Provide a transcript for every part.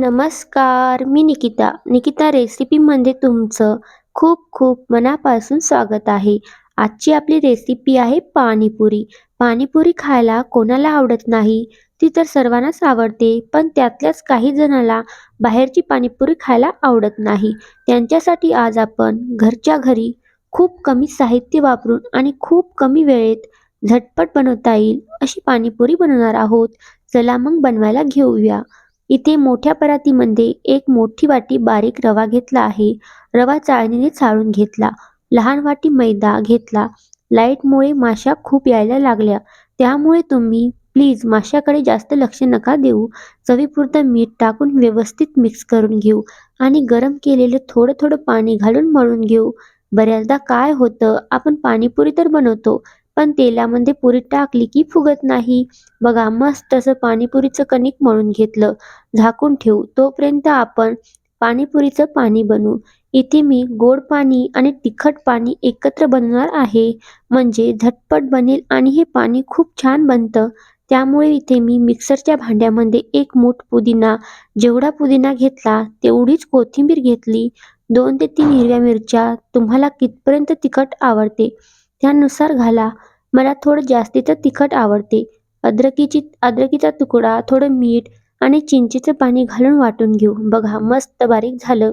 नमस्कार मी निकिता. निकिता रेसिपीमध्ये तुमचं खूप खूप मनापासून स्वागत आहे. आजची आपली रेसिपी आहे पाणीपुरी. पाणीपुरी खायला कोणाला आवडत नाही? ती तर सर्वांनाच आवडते पण त्यातल्याच काही जणाला बाहेरची पाणीपुरी खायला आवडत नाही. त्यांच्यासाठी आज आपण घरच्या घरी खूप कमी साहित्य वापरून आणि खूप कमी वेळेत झटपट बनवता येईल अशी पाणीपुरी बनवणार आहोत. चला मग बनवायला घेऊया. इथे मोठ्या परातीमध्ये एक मोठी वाटी बारीक रवा घेतला आहे. रवा चाळणीने चाळून घेतला. लहान वाटी मैदा घेतला. लाईटमुळे माशा खूप यायला लागल्या. त्यामुळे तुम्ही प्लीज माशाकडे जास्त लक्ष नका देऊ. चवीपुरतं मीठ टाकून व्यवस्थित मिक्स करून घेऊ आणि गरम केलेलं थोडं थोडं पाणी घालून मळून घेऊ. बऱ्याचदा काय होतं आपण पाणीपुरी तर बनवतो पण तेलामध्ये पुरी टाकली की फुगत नाही. बघा मस्त असं पाणीपुरीचं कणिक मळून घेतलं. झाकून ठेवू. तोपर्यंत आपण पाणीपुरीचं पाणी बनवू. इथे मी गोड पाणी आणि तिखट पाणी एकत्र बनवणार आहे. म्हणजे झटपट बनेल आणि हे पाणी खूप छान बनतं. त्यामुळे इथे मी मिक्सरच्या भांड्यामध्ये एक मूठ पुदिना जेवढा पुदिना घेतला तेवढीच कोथिंबीर घेतली. दोन ते तीन हिरव्या मिरच्या तुम्हाला कितपर्यंत तिखट आवडते? त्यानुसार घाला. मला थोडं जास्तीचं तिखट आवडते. अद्रकीची अद्रकीचा तुकडा थोडं मीठ आणि चिंचेचं पाणी घालून वाटून घेऊ. बघा मस्त बारीक झालं.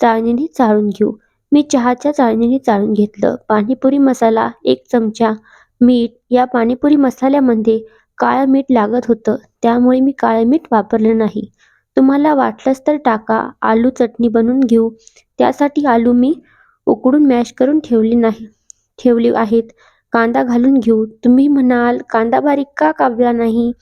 चाळणीने चाळून घेऊ. मी चहाच्या चाळणीने चाळून घेतलं. पाणीपुरी मसाला एक चमचा. मीठ. या पाणीपुरी मसाल्यामध्ये काळं मीठ लागत होतं. त्यामुळे मी काळं मीठ वापरलं नाही. तुम्हाला वाटलंच तर टाका. आलू चटणी बनवून घेऊ. त्यासाठी आलू मी उकडून मॅश करून ठेवले नाही. ठेवली आहेत. कांदा घालून घेऊ. तुम्ही म्हणाल कांदा बारीक का कापला नाही?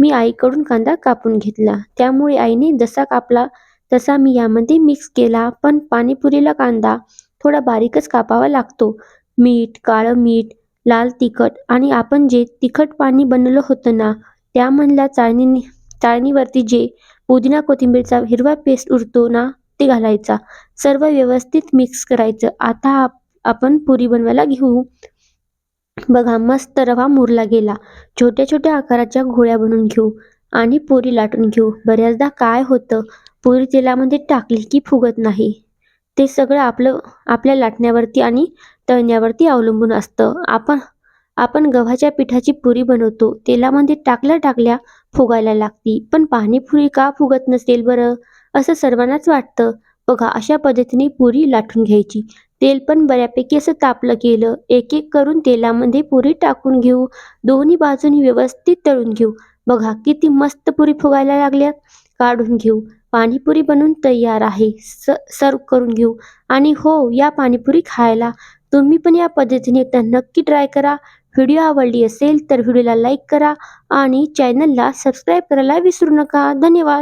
मी आईकडून कांदा कापून घेतला. त्यामुळे आईने जसा कापला तसा मी यामध्ये मिक्स केला. पण पाणीपुरीला कांदा थोडा बारीकच कापावा लागतो. मीठ काळं मीठ लाल तिखट आणि आपण जे तिखट पाणी बनवलं होतं ना त्यामधल्या चाळणी चाळणीवरती जे पुदिना कोथिंबीरचा हिरवा पेस्ट उरतो ना ते घालायचा. सर्व व्यवस्थित मिक्स करायचं. आता आपण पुरी बनवायला घेऊ. बघा मस्त रवा मुरला गेला. छोट्या छोट्या आकाराच्या गोळ्या बनवून घेऊ आणि पुरी लाटून घेऊ. बऱ्याचदा काय होतं पुरी तेलामध्ये टाकली की फुगत नाही. ते सगळं आपलं आपल्या लाटण्यावरती आणि तळण्यावरती अवलंबून असतं. आपण आपण गव्हाच्या पिठाची पुरी बनवतो. तेलामध्ये टाकल्या टाकल्या फुगायला लागती. पण पाणीपुरी का फुगत नसेल बरं? असं सर्वांनाच वाटतं. बघा अशा पद्धतीने पुरी लाटून घ्यायची. तेल पण बऱ्यापैकी असं तापलं गेलं. एक एक करून तेलामध्ये पुरी टाकून घेऊ. दोन्ही बाजूनी व्यवस्थित तळून घेऊ. बघा किती मस्त पुरी फुगायला लागल्या. काढून घेऊ. पाणीपुरी बनवून तयार आहे. स सर्व करून घेऊ. आणि हो या पाणीपुरी खायला. तुम्ही पण या पद्धतीने तर नक्की ट्राय करा. व्हिडिओ आवडली असेल तर व्हिडिओला लाईक करा आणि चॅनलला सबस्क्राईब करायला विसरू नका. धन्यवाद.